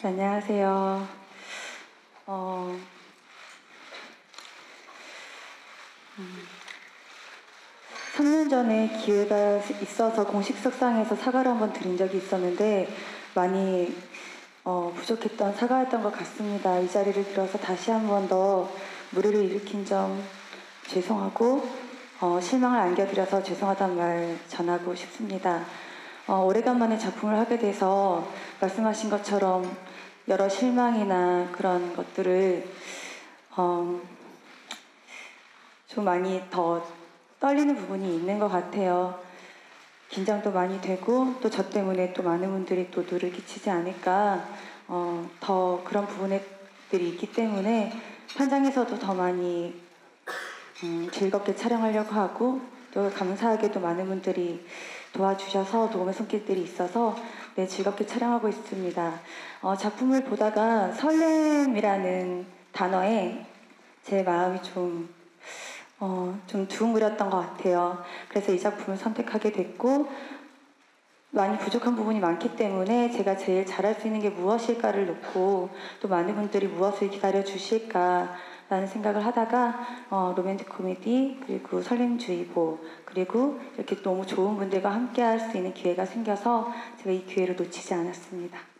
네, 안녕하세요. 어, 음, 3년 전에 기회가 있어서 공식 석상에서 사과를 한번 드린 적이 있었는데 많이 어, 부족했던 사과였던 것 같습니다. 이 자리를 빌어서 다시 한 번 더 무리를 일으킨 점 죄송하고 어, 실망을 안겨드려서 죄송하다는 말 전하고 싶습니다. 어, 오래간만에 작품을 하게 돼서 말씀하신 것처럼 여러 실망이나 그런 것들을 어, 좀 많이 더 떨리는 부분이 있는 것 같아요. 긴장도 많이 되고 또 저 때문에 또 많은 분들이 또 누를 끼치지 않을까 어, 더 그런 부분들이 있기 때문에 현장에서도 더 많이 음, 즐겁게 촬영하려고 하고 또 감사하게도 많은 분들이 도와주셔서 도움의 손길들이 있어서 네, 즐겁게 촬영하고 있습니다. 어, 작품을 보다가 설렘이라는 단어에 제 마음이 좀, 어, 좀 두근거렸던 것 같아요. 그래서 이 작품을 선택하게 됐고, 많이 부족한 부분이 많기 때문에 제가 제일 잘할 수 있는 게 무엇일까를 놓고 또 많은 분들이 무엇을 기다려 주실까라는 생각을 하다가 어, 로맨틱 코미디 그리고 설렘주의보 그리고 이렇게 너무 좋은 분들과 함께 할 수 있는 기회가 생겨서 제가 이 기회를 놓치지 않았습니다.